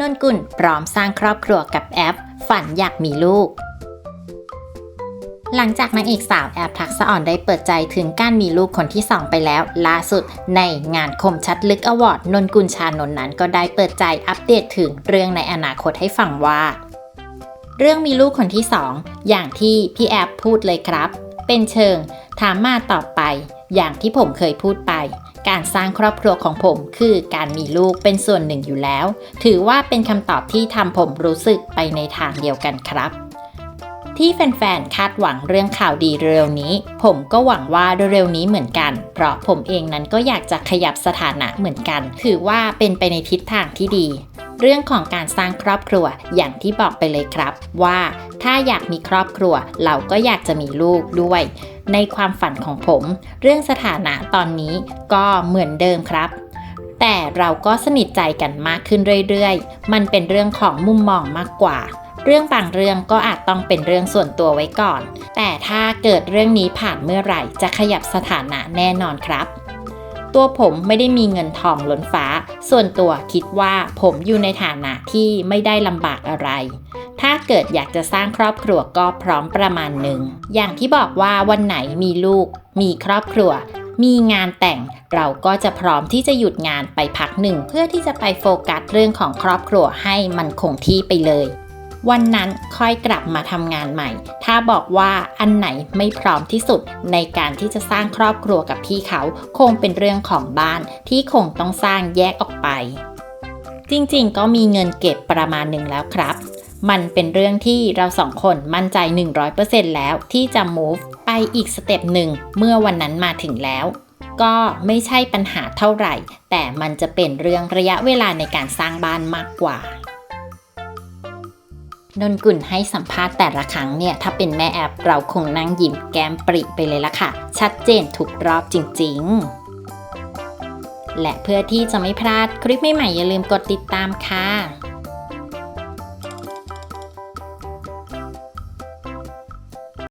นนกุลพร้อมสร้างครอบครัวกับแอป ฝันอยากมีลูก หลังจากนางเอกสาวแอปทักษะอ่อนได้เปิดใจถึงการมีลูกคนที่ 2 ไปแล้ว ล่าสุดในงานคมชัดลึกอวอร์ดนนกุลชานนนั้นก็ได้เปิดใจอัปเดตถึงเรื่องในอนาคตให้ฟังว่า เรื่องมีลูกคนที่ 2 อย่างที่พี่แอปพูดเลยครับ เป็นเชิงถามมาตอบไป อย่างที่ผมเคยพูดไป การสร้างครอบครัวของผมคือการมีลูกเป็นส่วนหนึ่งอยู่แล้ว ถือว่าเป็นคำตอบที่ทำผมรู้สึกไปในทางเดียวกันครับ ที่แฟนๆ คาดหวังเรื่องข่าวดีเร็วนี้ ผมก็หวังว่าเร็วๆนี้เหมือนกัน เพราะผมเองนั้นก็อยากจะขยับสถานะเหมือนกัน ถือว่าเป็นไปในทิศทางที่ดี เรื่องของการสร้างครอบครัวอย่างที่บอกไปเลยครับ ว่าถ้าอยากมีครอบครัว เราก็อยากจะมีลูกด้วย ในความฝันของผม เรื่องสถานะตอนนี้ก็เหมือนเดิมครับแต่เราก็สนิทใจกันมากขึ้นเรื่อยๆ มันเป็นเรื่องของมุมมองมากกว่า เรื่องบางเรื่องก็อาจต้องเป็นเรื่องส่วนตัวไว้ก่อน แต่ถ้าเกิดเรื่องนี้ผ่านเมื่อไหร่จะขยับสถานะแน่นอนครับ ตัวผมไม่ได้มีเงินทองล้นฟ้า ส่วนตัวคิดว่าผมอยู่ในฐานะที่ไม่ได้ลำบากอะไร ถ้าเกิดอยากจะสร้างครอบครัวก็พร้อมประมาณหนึ่ง อย่างที่บอกว่าวันไหนมีลูก มีครอบครัว มีงานแต่งเราก็จะพร้อมที่จะหยุดงานไปพักหนึ่ง เพื่อที่จะไปโฟกัสเรื่องของครอบครัวให้มันคงที่ไปเลย วันนั้นค่อยกลับมาทำงานใหม่ ถ้าบอกว่าอันไหนไม่พร้อมที่สุดในการที่จะสร้างครอบครัวกับพี่เขาคงเป็นเรื่องของบ้านที่คงต้องสร้างแยกออกไป จริงๆ ก็มีเงินเก็บประมาณหนึ่งแล้วครับ มันเป็นเรื่องที่เราสองคนมั่นใจ 100%แล้วที่จะ move ไปอีกสเต็ปหนึ่งเมื่อวันนั้นมาถึงแล้วก็ไม่ใช่ปัญหาเท่าไหร่ แต่มันจะเป็นเรื่องระยะเวลาในการสร้างบ้านมากกว่า นนกุลให้สัมภาษณ์แต่ละครั้งเนี่ย ถ้าเป็นแม่แอปเราคงนั่งยิ้มแก้มปริไปเลยละค่ะ ชัดเจนทุกรอบจริงๆ และเพื่อที่จะไม่พลาดคลิปใหม่ๆอย่าลืมกดติดตามค่ะ